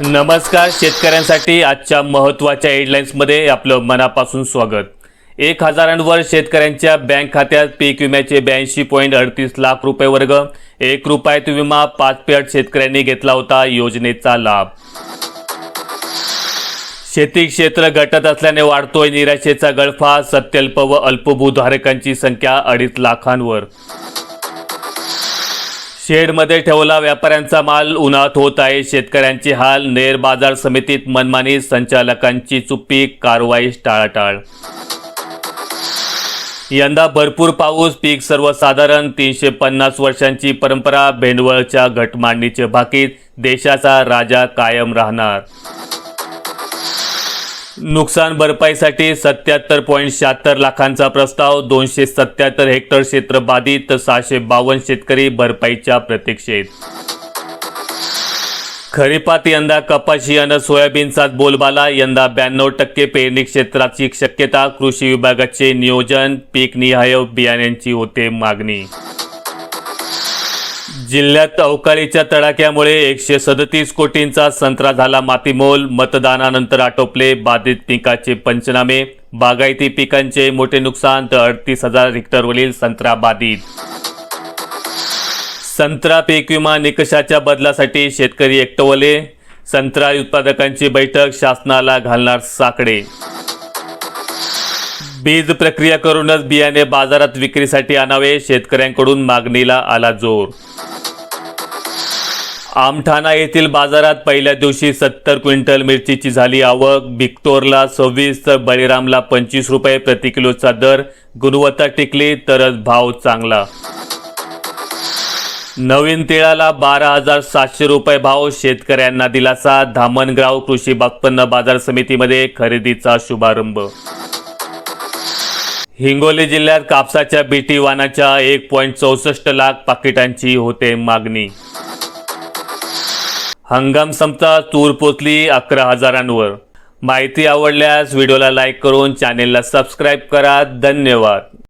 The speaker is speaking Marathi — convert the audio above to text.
नमस्कार शेतकऱ्यांसाठी आजच्या महत्त्वाच्या हेडलाईन्समध्ये आपलं मनापासून स्वागत. एक हजारांवर शेतकऱ्यांच्या बँक खात्यात पीक विम्याचे ब्याऐंशी पॉईंट अडतीस लाख रुपये वर्ग एक रुपयात विमा पाच पेट शेतकऱ्यांनी घेतला होता योजनेचा लाभ. शेती क्षेत्र घटत असल्याने वाढतोय निराशेचा गळफा सत्यल्प व अल्पभूधारकांची संख्या अडीच लाखांवर. शेडमध्ये ठेवला व्यापाऱ्यांचा माल उन्हात होत आहे. शेतकऱ्यांचे हाल नेर बाजार समितीत मनमानी संचालकांची चुप्पी कारवाई टाळाटाळ. यंदा भरपूर पाऊस पीक सर्वसाधारण तीनशे पन्नास वर्षांची परंपरा भेंडवळच्या घटमांडणीचे भाकीत देशाचा राजा कायम राहणार. नुकसान भरपाईसाठी सत्याहत्तर पॉईंट शहात्तर लाखांचा प्रस्ताव दोनशे सत्याहत्तर हेक्टर क्षेत्र बाधित सहाशे बावन्न शेतकरी भरपाईच्या प्रतीक्षेत. खरीपात यंदा कपाशी आणि सोयाबीनचाच बोलबाला यंदा ब्याण्णव टक्के पेरणी क्षेत्राची शक्यता कृषी विभागाचे नियोजन पीक निहाय बियाण्यांची होते मागणी. जिल्ह्यात अवकाळीच्या तडाख्यामुळे एकशे सदतीस कोटींचा संत्रा झाला मातीमोल. मतदानानंतर आटोपले बाधित पिकाचे पंचनामे. बागायती पिकांचे मोठे नुकसान तर अडतीस हजार हेक्टरवरील संत्रा बाधित. संत्रा पीक विमा निकषाच्या बदलासाठी शेतकरी एकटवले. संत्रा उत्पादकांची बैठक शासनाला घालणार साकडे. बीज प्रक्रिया करूनच बियाणे बाजारात विक्रीसाठी आणावे शेतकऱ्यांकडून मागणीला आला जोर. आमठाणा येथील बाजारात पहिल्या दिवशी सत्तर क्विंटल मिरचीची झाली आवक. बिक्तोरला सव्वीस तर बळीरामला पंचवीस रुपये प्रति किलोचा दर. गुणवत्ता टिकली तरच भाव चांगला. नवीन तिळाला बारा हजार सातशे रुपये भाव. शेतकऱ्यांना दिलासा. धामणगाव कृषी उत्पन्न बाजार समितीमध्ये खरेदीचा शुभारंभ. हिंगोली जिल्ह्यात कापसाच्या बीटी वानाच्या एक पॉईंट चौसष्ट लाख पाकिटांची होते मागणी. हंगाम संपता तूर पोचली अकरा हजारांवर. माहिती आवडल्यास व्हिडिओला लाईक करून चॅनेलला सबस्क्राईब करा. धन्यवाद.